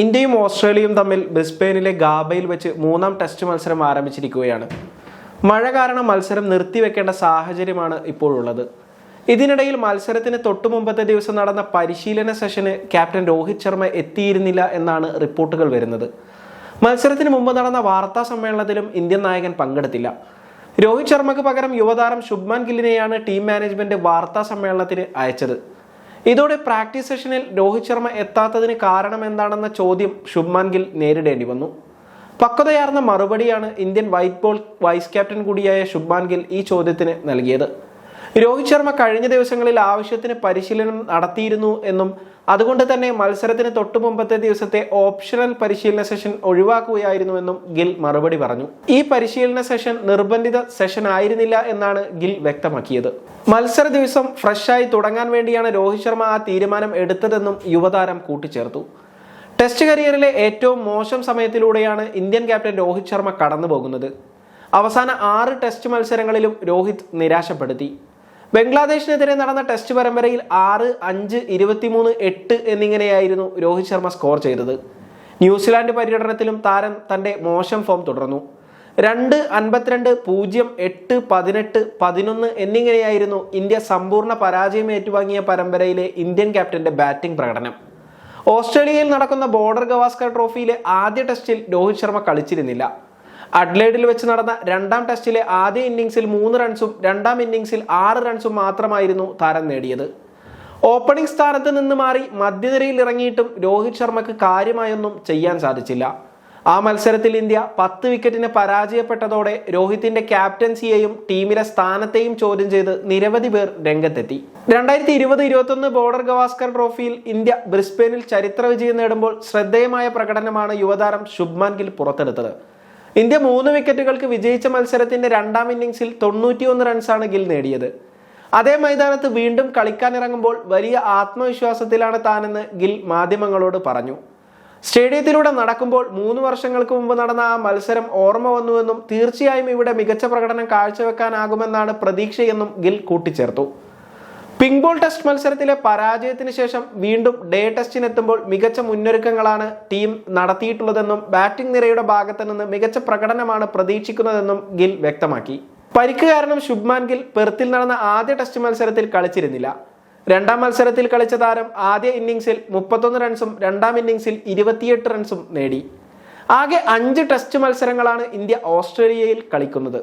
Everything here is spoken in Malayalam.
ഇന്ത്യയും ഓസ്ട്രേലിയയും തമ്മിൽ ബ്രിസ്ബെയിനിലെ ഗാബയിൽ വെച്ച് മൂന്നാം ടെസ്റ്റ് മത്സരം ആരംഭിച്ചിരിക്കുകയാണ്. മഴ കാരണം മത്സരം നിർത്തിവെക്കേണ്ട സാഹചര്യമാണ് ഇപ്പോഴുള്ളത് ഇതിനിടയിൽ മത്സരത്തിന് തൊട്ടു മുമ്പത്തെ ദിവസം നടന്ന പരിശീലന സെഷന് ക്യാപ്റ്റൻ രോഹിത് ശർമ്മ എത്തിയിരുന്നില്ല എന്നാണ് റിപ്പോർട്ടുകൾ വരുന്നത്. മത്സരത്തിന് മുമ്പ് നടന്ന വാർത്താ സമ്മേളനത്തിലും ഇന്ത്യൻ നായകൻ പങ്കെടുത്തില്ല. രോഹിത് ശർമ്മക്ക് പകരം യുവതാരം ശുഭ്മാൻ ഗില്ലിനെയാണ് ടീം മാനേജ്മെന്റ് വാർത്താ സമ്മേളനത്തിന് അയച്ചത്. ഇതോടെ പ്രാക്ടീസ് സെഷനിൽ രോഹിത് ശർമ്മ എത്താത്തതിന് കാരണം എന്താണെന്ന ചോദ്യം ശുഭ്മാൻ ഗിൽ നേരിടേണ്ടി വന്നു. പക്വതയാർന്ന മറുപടിയാണ് Indian white ball vice captain കൂടിയായ ശുഭ്മാൻ ഗിൽ ഈ ചോദ്യത്തിന് നൽകിയത്. രോഹിത് ശർമ്മ കഴിഞ്ഞ ദിവസങ്ങളിൽ ആവശ്യത്തിന് പരിശീലനം നടത്തിയിരുന്നു എന്നും അതുകൊണ്ട് തന്നെ മത്സരത്തിന് തൊട്ടു മുമ്പത്തെ ദിവസത്തെ ഓപ്ഷണൽ പരിശീലന സെഷൻ ഒഴിവാക്കുകയായിരുന്നുവെന്നും ഗിൽ മറുപടി പറഞ്ഞു. ഈ പരിശീലന സെഷൻ നിർബന്ധിത സെഷൻ ആയിരുന്നില്ല എന്നാണ് ഗിൽ വ്യക്തമാക്കിയത്. മത്സര ദിവസം ഫ്രഷായി തുടങ്ങാൻ വേണ്ടിയാണ് രോഹിത് ശർമ്മ ആ തീരുമാനം എടുത്തതെന്നും യുവതാരം കൂട്ടിച്ചേർത്തു. ടെസ്റ്റ് കരിയറിലെ ഏറ്റവും മോശം സമയത്തിലൂടെയാണ് ഇന്ത്യൻ ക്യാപ്റ്റൻ രോഹിത് ശർമ്മ കടന്നു പോകുന്നത് അവസാന ആറ് ടെസ്റ്റ് മത്സരങ്ങളിലും രോഹിത് നിരാശപ്പെടുത്തി. ബംഗ്ലാദേശിനെതിരെ നടന്ന ടെസ്റ്റ് പരമ്പരയിൽ ആറ് അഞ്ച് ഇരുപത്തിമൂന്ന് എട്ട് എന്നിങ്ങനെയായിരുന്നു രോഹിത് ശർമ്മ സ്കോർ ചെയ്തത്. ന്യൂസിലാൻഡ് പര്യടനത്തിലും താരം തന്റെ മോശം ഫോം തുടർന്നു. രണ്ട് അൻപത്തിരണ്ട് പൂജ്യം എട്ട് പതിനെട്ട് പതിനൊന്ന് എന്നിങ്ങനെയായിരുന്നു ഇന്ത്യ സമ്പൂർണ പരാജയം ഏറ്റുവാങ്ങിയ പരമ്പരയിലെ ഇന്ത്യൻ ക്യാപ്റ്റന്റെ ബാറ്റിംഗ് പ്രകടനം. ഓസ്ട്രേലിയയിൽ നടക്കുന്ന ബോർഡർ ഗവാസ്കർ ട്രോഫിയിലെ ആദ്യ ടെസ്റ്റിൽ രോഹിത് ശർമ്മ കളിച്ചിരുന്നില്ല. അഡ്ലേഡിൽ വെച്ച് നടന്ന രണ്ടാം ടെസ്റ്റിലെ ആദ്യ ഇന്നിംഗ്സിൽ മൂന്ന് റൺസും രണ്ടാം ഇന്നിംഗ്സിൽ ആറ് റൺസും മാത്രമായിരുന്നു താരം നേടിയത്. ഓപ്പണിംഗ് സ്ഥാനത്ത് നിന്ന് മാറി മധ്യനിരയിൽ ഇറങ്ങിയിട്ടും രോഹിത് ശർമ്മക്ക് കാര്യമായൊന്നും ചെയ്യാൻ സാധിച്ചില്ല. ആ മത്സരത്തിൽ ഇന്ത്യ പത്ത് വിക്കറ്റിന് പരാജയപ്പെട്ടതോടെ രോഹിത്തിന്റെ ക്യാപ്റ്റൻസിയെയും ടീമിലെ സ്ഥാനത്തെയും ചോദ്യം ചെയ്ത് നിരവധി പേർ രംഗത്തെത്തി. രണ്ടായിരത്തി ഇരുപത് ഇരുപത്തൊന്ന് ബോർഡർ ഗവാസ്കർ ട്രോഫിയിൽ ഇന്ത്യ ബ്രിസ്ബെയിനിൽ ചരിത്ര വിജയം നേടുമ്പോൾ ശ്രദ്ധേയമായ പ്രകടനമാണ് യുവതാരം ശുഭ്മാൻ ഗിൽ പുറത്തെടുത്തത്. ഇന്ത്യ മൂന്ന് വിക്കറ്റുകൾക്ക് വിജയിച്ച മത്സരത്തിന്റെ രണ്ടാം ഇന്നിംഗ്സിൽ തൊണ്ണൂറ്റിയൊന്ന് റൺസാണ് ഗിൽ നേടിയത്. അതേ മൈതാനത്ത് വീണ്ടും കളിക്കാനിറങ്ങുമ്പോൾ വലിയ ആത്മവിശ്വാസത്തിലാണ് താനെന്ന് ഗിൽ മാധ്യമങ്ങളോട് പറഞ്ഞു. സ്റ്റേഡിയത്തിലൂടെ നടക്കുമ്പോൾ മൂന്ന് വർഷങ്ങൾക്ക് മുമ്പ് നടന്ന ആ മത്സരം ഓർമ്മ വന്നുവെന്നും തീർച്ചയായും ഇവിടെ മികച്ച പ്രകടനം കാഴ്ചവെക്കാനാകുമെന്നാണ് പ്രതീക്ഷയെന്നും ഗിൽ കൂട്ടിച്ചേർത്തു. പിങ്ക് ബോൾ ടെസ്റ്റ് മത്സരത്തിലെ പരാജയത്തിന് ശേഷം വീണ്ടും ഡേ ടെസ്റ്റിനെത്തുമ്പോൾ മികച്ച മുന്നൊരുക്കങ്ങളാണ് ടീം നടത്തിയിട്ടുള്ളതെന്നും ബാറ്റിംഗ് നിരയുടെ ഭാഗത്ത് നിന്ന് മികച്ച പ്രകടനമാണ് പ്രതീക്ഷിക്കുന്നതെന്നും ഗിൽ വ്യക്തമാക്കി. പരിക്ക് കാരണം ശുഭ്മാൻ ഗിൽ പെർത്തിൽ നടന്ന ആദ്യ ടെസ്റ്റ് മത്സരത്തിൽ കളിച്ചിരുന്നില്ല. രണ്ടാം മത്സരത്തിൽ കളിച്ച താരം ആദ്യ ഇന്നിംഗ്സിൽ മുപ്പത്തൊന്ന് റൺസും രണ്ടാം ഇന്നിംഗ്സിൽ ഇരുപത്തിയെട്ട് റൺസും നേടി. ആകെ അഞ്ച് ടെസ്റ്റ് മത്സരങ്ങളാണ് ഇന്ത്യ ഓസ്ട്രേലിയയിൽ കളിക്കുന്നത്.